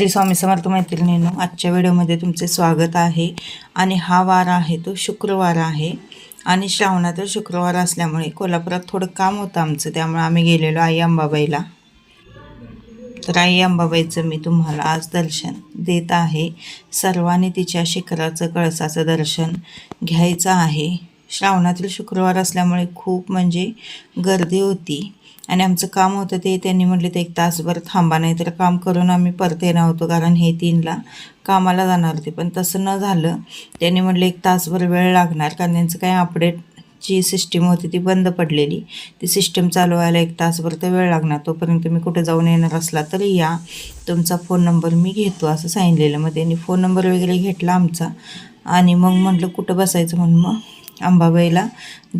श्री स्वामी समर्थ मैत्रिणींनो आजच्या व्हिडिओमध्ये तुमचे स्वागत आहे. आणि हा वार आहे तो शुक्रवार आहे. आणि श्रावणातील शुक्रवार असल्यामुळे कोल्हापुरात थोडं काम होतं आमचं त्यामुळे आम्ही गेलेलो आई अंबाबाईला. तर आई अंबाबाईचं मी तुम्हाला आज दर्शन देत आहे. सर्वांनी तिच्या शिखराचं कळसाचं दर्शन घ्यायचं आहे. श्रावणातील शुक्रवार असल्यामुळे खूप म्हणजे गर्दी होती. आणि आमचं काम होतं ते. त्यांनी म्हटले ते एक तासभर थांबा नाही तर काम करून आम्ही परत येणार होतो कारण हे तीनला कामाला जाणार होते. पण तसं न झालं. त्यांनी म्हटले एक तासभर वेळ लागणार कारण त्यांचं काही अपडेटची सिस्टीम होती ती बंद पडलेली. ती सिस्टीम चालू व्हायला एक तासभर तर वेळ लागणार. तोपर्यंत तुम्ही कुठे जाऊन येणार असला तरी या. तुमचा फोन नंबर मी घेतो असं सांगितलेलं. मग त्यांनी फोन नंबर वगैरे घेतला आमचा. आणि मग म्हटलं कुठं बसायचं? म्हणून मग अंबाबाईला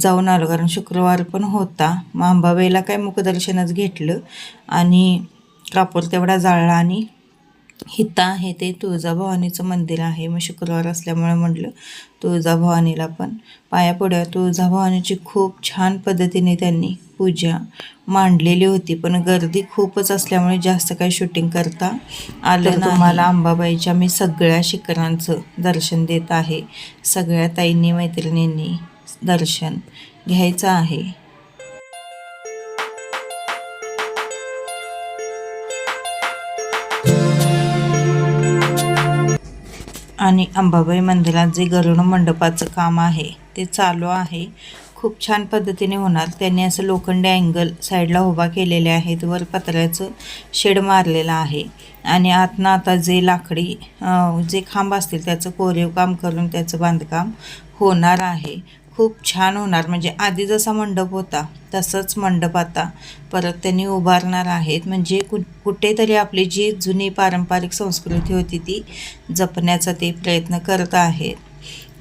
जाऊन आलो कारण शुक्रवार पण होता. मग अंबाबाईला काय मुखदर्शनच घेतलं आणि कापूर तेवढा जाळला आणि हिता आहे ते तुळजाभवानीचं मंदिर आहे. मग शुक्रवार असल्यामुळे म्हटलं तुळजाभवानीला पण. पाया पुढ्या तुळजाभवानीची खूप छान पद्धतीने त्यांनी पूजा मांडलेली होती. पण गर्दी खूपच असल्यामुळे जास्त काही शूटिंग करता आलं. तुम्हाला अंबाबाईच्या मी सगळ्या शिखरांचं दर्शन देत आहे. सगळ्या ताईंनी मैत्रिणींनी दर्शन घ्यायचं आहे. आणि अंबाबाई मंदिरात जे गरुड मंडपाचं काम आहे ते चालू आहे. खूप छान पद्धतीने होणार. त्यांनी असं लोखंडी अँगल साईडला उभा केलेले आहेत. वर पत्र्याचं शेड मारलेलं आहे. आणि आतनं आता जे लाकडी जे खांब असतील त्याचं कोरीव काम करून त्याचं बांधकाम होणार आहे. खूप छान होणार. म्हणजे आधी जसा मंडप होता तसंच मंडप आता परत त्यांनी उभारणार आहेत. म्हणजे कु कुठेतरी आपली जी जुनी पारंपरिक संस्कृती होती ती जपण्याचा ते प्रयत्न करत आहेत.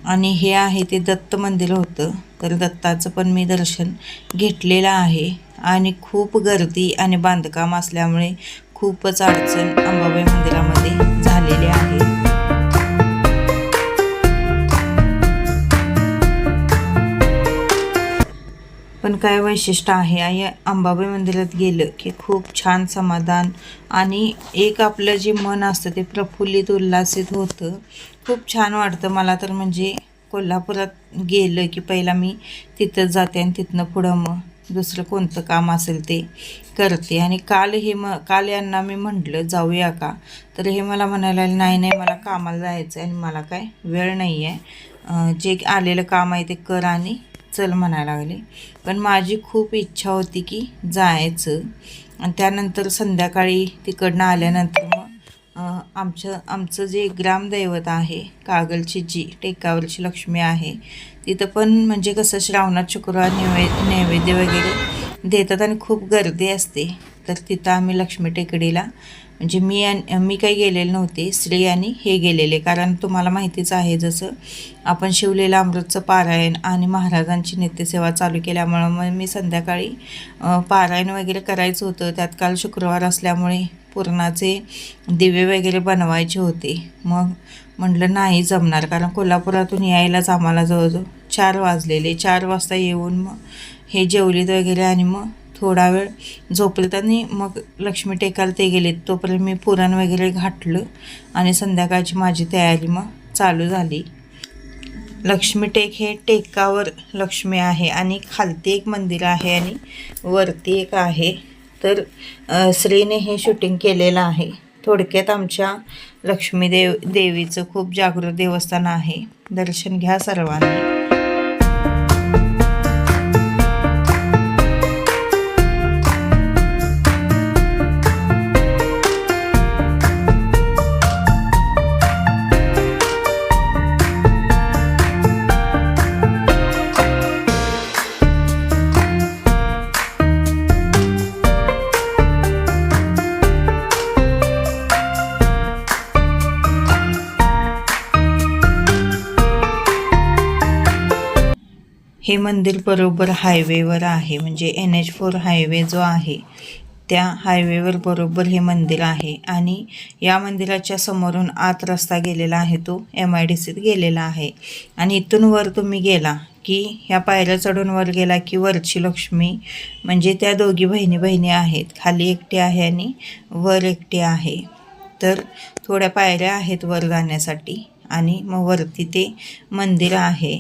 आणि हे आहे ते दत्त मंदिर होतं. तर दत्ताचं पण मी दर्शन घेतलेलं आहे. आणि खूप गर्दी आणि बांधकाम असल्यामुळे खूपच अडचण अंबाबाई मंदिरामध्ये झालेली आहे. पण काय वैशिष्ट्य आहे? आई अंबाबाई मंदिरात गेलं की खूप छान समाधान आणि एक आपलं जे मन असतं ते प्रफुल्लित उल्हासित होतं. खूप छान वाटतं मला तर म्हणजे कोल्हापुरात गेलं की पहिला मी तिथं जाते आणि तिथनं पुढं मग दुसरं कोणतं काम असेल ते करते. आणि काल हे म काल यांना मी म्हटलं जाऊया का? तर हे मला म्हणायला नाही नाही मला कामाला जायचं आहे आणि मला काय वेळ नाही आहे जे आलेलं काम आहे ते कर आणि चल म्हणायला लागले. पण माझी खूप इच्छा होती की जायचं. आणि त्यानंतर संध्याकाळी तिकडनं आल्यानंतर मग आमचं आमचं जे ग्रामदैवत आहे कागलची जी टेकावरची लक्ष्मी आहे तिथं पण म्हणजे कसं श्रावणात शुक्रवार नैवे नैवेद्य वगैरे देतात आणि खूप गर्दी असते. तर तिथं आम्ही लक्ष्मी टेकडीला म्हणजे मी मी काही गेलेले नव्हते स्त्री आणि हे गेलेले. कारण तुम्हाला माहितीच आहे जसं आपण शिवलेलं अमृतचं पारायण आणि महाराजांची नित्यसेवा चालू केल्यामुळं मग मी संध्याकाळी पारायण वगैरे करायचं होतं. त्यात काल शुक्रवार असल्यामुळे पुरणाचे दिवे वगैरे बनवायचे होते. मग म्हटलं नाही जमणार. कारण कोल्हापुरातून यायलाच आम्हाला जवळजवळ चार वाजलेले. चार वाजता येऊन मग हे जेवलीत वगैरे आणि मग थोडा वेळ झोपलेत आणि मग लक्ष्मी टेकायला ते गेलेत. तोपर्यंत मी पुरण वगैरे घातलं आणि संध्याकाळची माझी तयारी मग चालू झाली. लक्ष्मी टेक हे टेकावर लक्ष्मी आहे आणि खालती एक मंदिर आहे आणि वरती एक आहे. तर श्रीने हे शूटिंग केलेलं आहे. थोडक्यात आमच्या लक्ष्मी देव देवीचं खूप जागृत देवस्थान आहे. दर्शन घ्या सर्वांनी. हे मंदिर बरोबर हायवेवर आहे. म्हणजे एन एच फोर हायवे जो आहे त्या हायवेवर बरोबर हे मंदिर आहे आणि या मंदिराच्या समोरून आत रस्ता गेलेला आहे तो एम आय डी सीत गेलेला आहे. आणि इथून वर तुम्ही गेला की ह्या पायऱ्या चढून वर गेला की वरची लक्ष्मी म्हणजे त्या दोघी बहिणी बहिणी आहेत. खाली एकटी आहे आणि वर एकटी आहे. तर थोड्या पायऱ्या आहेत वर जाण्यासाठी आणि मग वरती ते मंदिर आहे.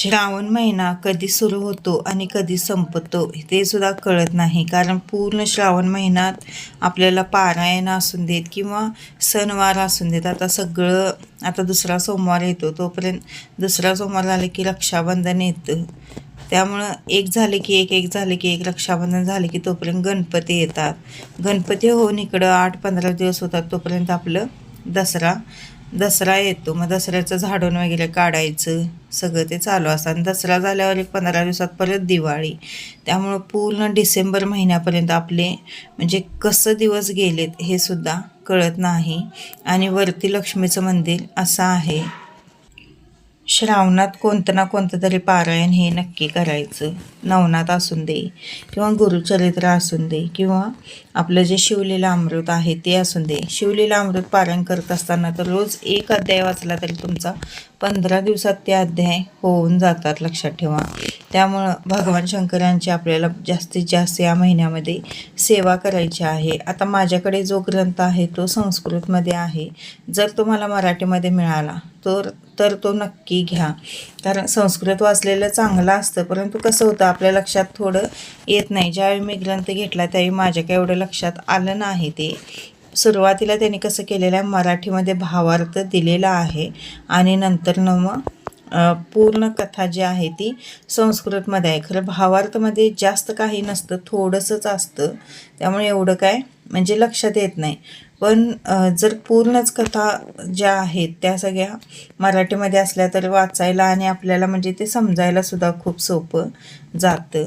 श्रावण महिना कधी सुरू होतो आणि कधी संपतो ते सुद्धा कळत नाही. कारण पूर्ण श्रावण महिन्यात आपल्याला पारायण असून देत किंवा सणवार असून देत. आता सगळं आता दुसरा सोमवार येतो तोपर्यंत दुसरा सोमवार झाला की रक्षाबंधन येतं. त्यामुळं एक झाले की एक एक झाले की एक रक्षाबंधन झाले की तोपर्यंत गणपती येतात. गणपती होऊन इकडं आठ पंधरा दिवस होतात तोपर्यंत आपलं दसरा दसरा येतो मग दसऱ्याचं झाडून वगैरे काढायचं सगळं ते चालू असतं. आणि दसरा झाल्यावर एक पंधरा दिवसात परत दिवाळी. त्यामुळं पूर्ण डिसेंबर महिन्यापर्यंत आपले म्हणजे कसं दिवस गेलेत हे सुद्धा कळत नाही. आणि वरती लक्ष्मीचं मंदिर असं आहे. श्रावणात कोणतं ना कोणतं तरी पारायण हे नक्की करायचं. नवनाथ असून दे किंवा गुरुचरित्र असून दे किंवा आपलं जे शिवलीला अमृत आहे ते असून दे. शिवलीला अमृत पारायण करत असताना तर रोज एक अध्याय वाचला तरी तुमचा पंधरा दिवसात ते अध्याय होऊन जातात लक्षात ठेवा. त्यामुळं भगवान शंकरांची आपल्याला जास्तीत जास्त या महिन्यामध्ये सेवा करायची आहे. आता माझ्याकडे जो ग्रंथ आहे तो संस्कृतमध्ये आहे. जर तुम्हाला मराठीमध्ये मिळाला तर तर तो नक्की घ्या. कारण संस्कृत वाचलेलं चांगलं असतं. परंतु कसं होतं आपल्या लक्षात थोडं येत नाही. ज्यावेळी मी ग्रंथ घेतला त्यावेळी माझ्या काय एवढं लक्षात आलं नाही ते. सुरुवातीला त्यांनी कसं केलेलं आहे मराठीमध्ये भावार्थ दिलेला आहे. आणि नंतर न मग पूर्ण कथा जी आहे ती संस्कृतमध्ये आहे. खरं भावार्थमध्ये जास्त काही नसतं थोडंसंच असतं. त्यामुळे एवढं काय म्हणजे लक्षात येत नाही. पण जर पूर्णच कथा ज्या आहेत त्या सगळ्या मराठीमध्ये असल्या तर वाचायला आणि आपल्याला म्हणजे ते समजायला सुद्धा खूप सोपं जातं.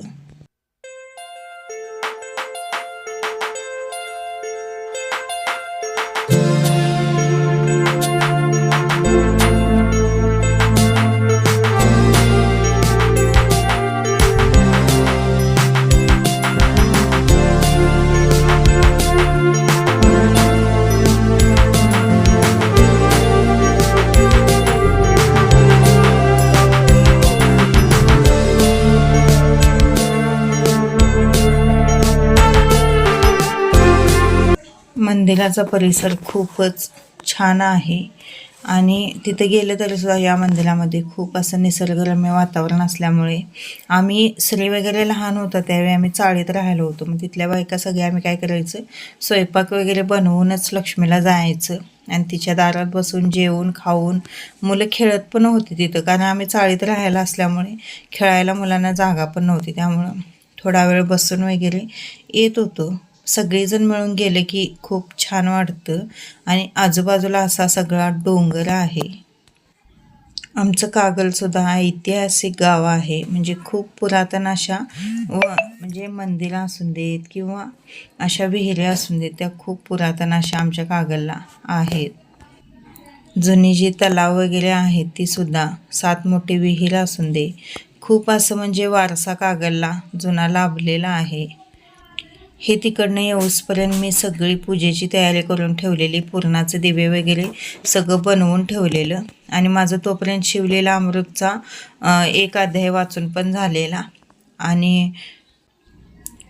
मंदिराचा परिसर खूपच छान आहे. आणि तिथे गेलं तरीसुद्धा या मंदिरामध्ये खूप असं निसर्गरम्य वातावरण असल्यामुळे आम्ही स्त्री वगैरे लहान होतं त्यावेळी आम्ही चाळीत राहिलो होतो. मग तिथल्या बायका सगळ्या आम्ही काय करायचं? स्वयंपाक वगैरे बनवूनच लक्ष्मीला जायचं. आणि तिच्या दारात बसून जेवून खाऊन मुलं खेळत पण होती तिथं. कारण आम्ही चाळीत राहायला असल्यामुळे खेळायला मुलांना जागा पण नव्हती. त्यामुळं थोडा वेळ बसून वगैरे येत होतो. सगळेजण मिळून गेले की खूप छान वाटतं. आणि आजूबाजूला असा सगळा डोंगर आहे. आमचं कागलसुद्धा ऐतिहासिक गाव आहे. म्हणजे खूप पुरातन अशा व म्हणजे मंदिरं असून देत किंवा अशा विहिऱ्या असून देत त्या खूप पुरातन अशा आमच्या कागलला आहेत. जुनी जी तलाव वगैरे आहेत ती सुद्धा सात मोठी विहीर असून दे. खूप असं म्हणजे वारसा कागलला जुना लाभलेला आहे. हे तिकडनं येऊसपर्यंत मी सगळी पूजेची तयारी करून ठेवलेली पुरणाचे दिवे वगैरे सगळं बनवून ठेवलेलं. आणि माझं तोपर्यंत शिवलेला अमृतचा एक अध्याय वाचून पण झालेला. आणि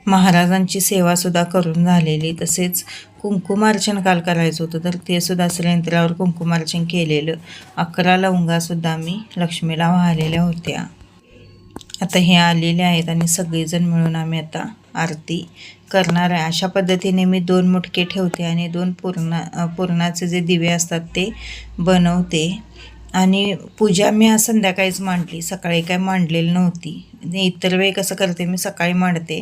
महाराजांची सेवासुद्धा करून झालेली. तसेच कुंकुमार्चन काल करायचं होतं तर ते सुद्धा श्रेयंत्रावर कुंकुमार्चन केलेलं. अकरा लवंगासुद्धा मी लक्ष्मीला वाहिलेल्या होत्या. आता हे आलेले आहेत आणि सगळेजण मिळून आम्ही आता आरती करणार आहे. अशा पद्धतीने मी दोन मुटके ठेवते आणि दोन पूर्णा पूर्णाचे जे दिवे असतात ते बनवते. आणि पूजा मी आज संध्याकाळीच मांडली सकाळी काय मांडलेली नव्हती. इतर वेळी कसं करते मी सकाळी मांडते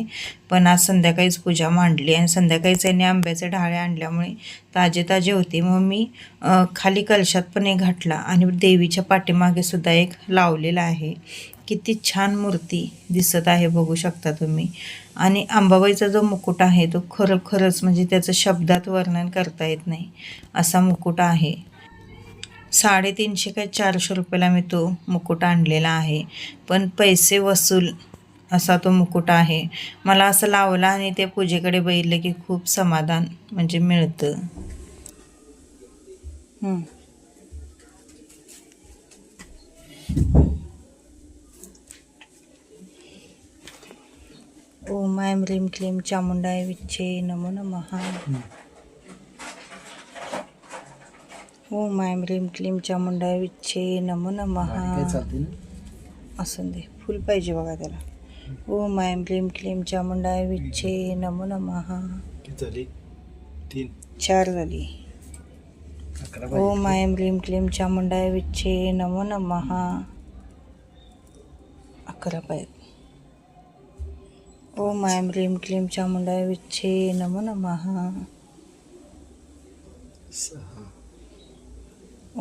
पण आज संध्याकाळीच पूजा मांडली आणि संध्याकाळीच यांनी आंब्याचे ढाळे आणल्यामुळे ताजे ताजे होते. मग मी खाली कलशात पण एक घातला आणि देवीच्या पाठीमागे सुद्धा एक लावलेला आहे. किती छान मूर्ती दिसत आहे बघू शकता तुम्ही. आणि अंबाबाईचा जो मुकुट आहे तो खरोखरच म्हणजे त्याचं शब्दात वर्णन करता येत नाही. असा मुकुट आहे. साडेतीनशे काय चारशे रुपयाला मी तो मुकुट आणलेला आहे. पण पैसे वसूल असा तो मुकुट आहे. मला असं लावला आणि ते पूजेकडे बघितलं की खूप समाधान म्हणजे मिळतं. हं. ओम ऐं ह्रीं क्लीं चामुंडाय विच्छे नमो नमः। ओम ऐं ह्रीं क्लीं चामुंडाय विच्छे नमो नमः। असं दे फुल पाहिजे बघा त्याला. ओम ऐं ह्रीं क्लीं चामुंडाय विच्छे नमो नमः। चार झाली. ओम ऐं ह्रीं क्लीं चामुंडाय विच्छे नमो नमः। अकरा पाहिजे ओम ऐं ह्रीं क्लीं चामुंडाय विच्छे नमो नमः। सहा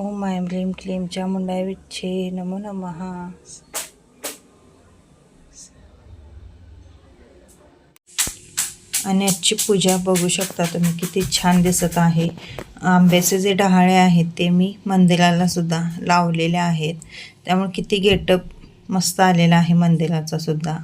ओम ऐं ह्रीं क्लीं चामुंडाय विच्छे नमो नमः। आणि आजची पूजा बघू शकता तुम्ही किती छान दिसत आहे. आंब्याचे जे डहाळे आहेत ते मी मंदिराला सुद्धा लावलेले आहेत. त्यामुळे किती गेटअप मस्त आलेला आहे मंदिराचा सुद्धा.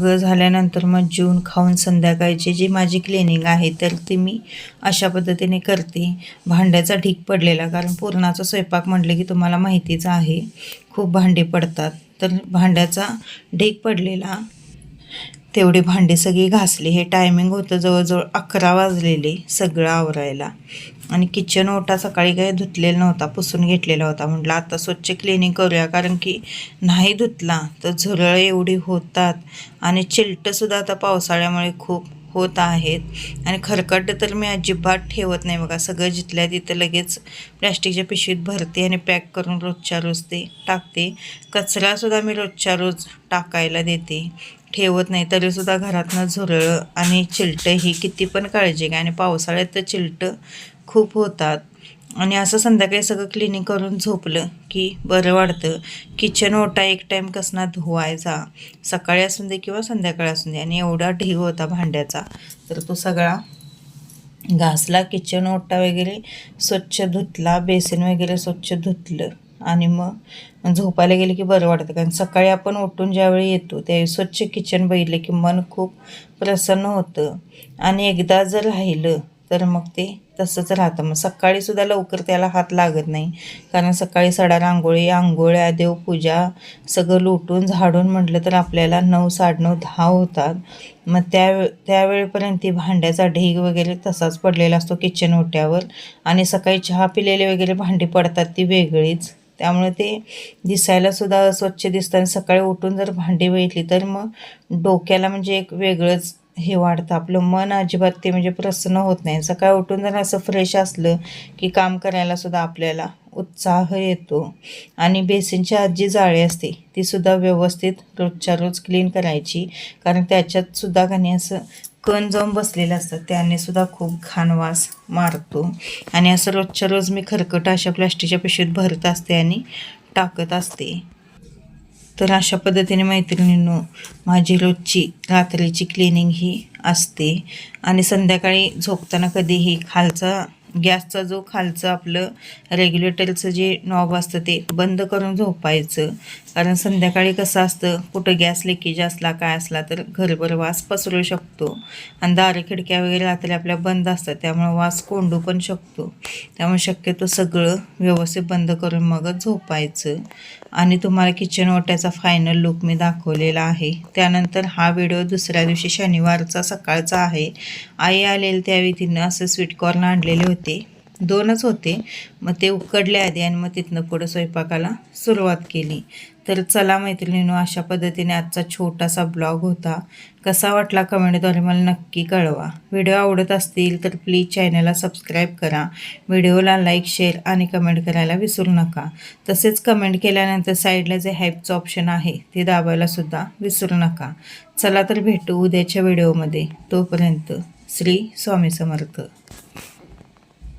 सगळं झाल्यानंतर मग जेवून खाऊन संध्याकाळची जी माझी क्लिनिंग आहे तर ते मी अशा पद्धतीने करते. भांड्याचा ढीक पडलेला कारण पुरणाचा स्वयंपाक म्हटलं की तुम्हाला माहितीच आहे खूप भांडे पडतात. तर भांड्याचा ढीक पडलेला तेवढे भांडे सगळी घासले. हे टायमिंग होतं जवळजवळ अकरा वाजलेले सगळं आवरायला. आणि किचन ओटा सकाळी काही धुतलेला नव्हता पुसून घेतलेला होता. म्हटलं आता स्वच्छ क्लिनिंग करूया कारण की नाही धुतला तर झुरळ एवढी होतात. आणि चिलटंसुद्धा आता पावसाळ्यामुळे खूप होत आहेत. आणि खरकट तर मी अजिबात ठेवत नाही बघा. सगळं जिथल्या तिथं लगेच प्लॅस्टिकच्या पिशवीत भरते आणि पॅक करून रोजच्या रोज ते टाकते. कचरासुद्धा मी रोजच्या रोज टाकायला देते. ठेवत नाही तरीसुद्धा घरातनं झुरळं आणि चिलटं ही किती पण काळजी घ्या. आणि पावसाळ्यात तर चिलटं खूप होतात. आणि असं संध्याकाळी सगळं क्लिनिंग करून झोपलं की बरं वाटतं. किचन ओटा एक टाईम कसना धुवायचा. सकाळी असून दे किंवा संध्याकाळी असून दे. आणि एवढा ढीग होता भांड्याचा. तर तो सगळा घासला. किचन ओटा वगैरे स्वच्छ धुतला. बेसिन वगैरे स्वच्छ धुतलं. आणि मग झोपायला गेलं की बरं वाटतं. कारण सकाळी आपण उठून ज्यावेळी येतो त्यावेळी स्वच्छ किचन बघितलं की मन खूप प्रसन्न होतं. आणि एकदा जर राहिलं तर मग ते तसंच राहतं. मग सकाळीसुद्धा लवकर त्याला हात लागत नाही. कारण सकाळी सडा रांगोळी आंघोळ्या देवपूजा सगळं लुटून झाडून म्हटलं तर आपल्याला नऊ साडेनऊ दहा होतात. मग त्या त्यावेळेपर्यंत ती भांड्याचा ढीग वगैरे तसाच पडलेला असतो किचन ओट्यावर. आणि सकाळी चहा पिलेले वगैरे भांडी पडतात ती वेगळीच. त्यामुळे ते दिसायलासुद्धा स्वच्छ दिसतं. आणि सकाळी उठून जर भांडी बघितली तर मग डोक्याला म्हणजे एक वेगळंच हे वाढतं. आपलं मन अजिबात ते म्हणजे प्रसन्न होत नाही. सकाळी उठून जर असं फ्रेश असलं की काम करायला सुद्धा आपल्याला उत्साह येतो. आणि बेसिनची आत जी जाळी असते. तीसुद्धा व्यवस्थित रोजच्या रोज क्लीन करायची. कारण त्याच्यात सुद्धा काही असं कण जाऊन बसलेलं असतं त्याने सुद्धा खूप घाणवास मारतो. आणि असं रोजच्या रोज मी खरकट अशा प्लास्टिकच्या पिशवीत भरत असते आणि टाकत असते. तर अशा पद्धतीने मैत्रिणींनो माझी रोजची रात्रीची क्लिनिंग ही असते. आणि संध्याकाळी झोपताना कधीही खालचा गॅसचा जो खालचं आपलं रेग्युलेटरचं जे नॉब असतं ते बंद करून झोपायचं. कारण संध्याकाळी कसं असतं कुठं गॅस लिकेज असला काय असला तर घरभर वास पसरू शकतो. आणि दारं खिडक्या वगैरे रात्री आपल्या बंद असतात त्यामुळे वास कोंडू पण शकतो. त्यामुळे शक्यतो सगळं व्यवस्थित बंद करून मगच झोपायचं. आणि तुम्हाला किचन ओट्याचा फायनल लुक मी दाखवलेला आहे. त्यानंतर हा व्हिडिओ दुसऱ्या दिवशी शनिवारचा सकाळचा आहे. आई आलेली त्यावेळी तिनं असं स्वीटकॉर्न आणलेले होते. दोनच होते. मग ते उकडले आधी आणि मग तिथनं पुढं स्वयंपाकाला सुरुवात केली. तर चला मैत्रिणीनो अशा पद्धतीने आजचा छोटासा ब्लॉग होता. कसा वाटला कमेंटद्वारे मला नक्की कळवा. व्हिडिओ आवडत असतील तर प्लीज चॅनलला सबस्क्राईब करा. व्हिडिओला लाईक शेअर आणि कमेंट करायला विसरू नका. तसेच कमेंट केल्यानंतर साईडला जे हॅपचं ऑप्शन आहे ते दाबायलासुद्धा विसरू नका. चला तर भेटू उद्याच्या व्हिडिओमध्ये तोपर्यंत श्री स्वामी समर्थ.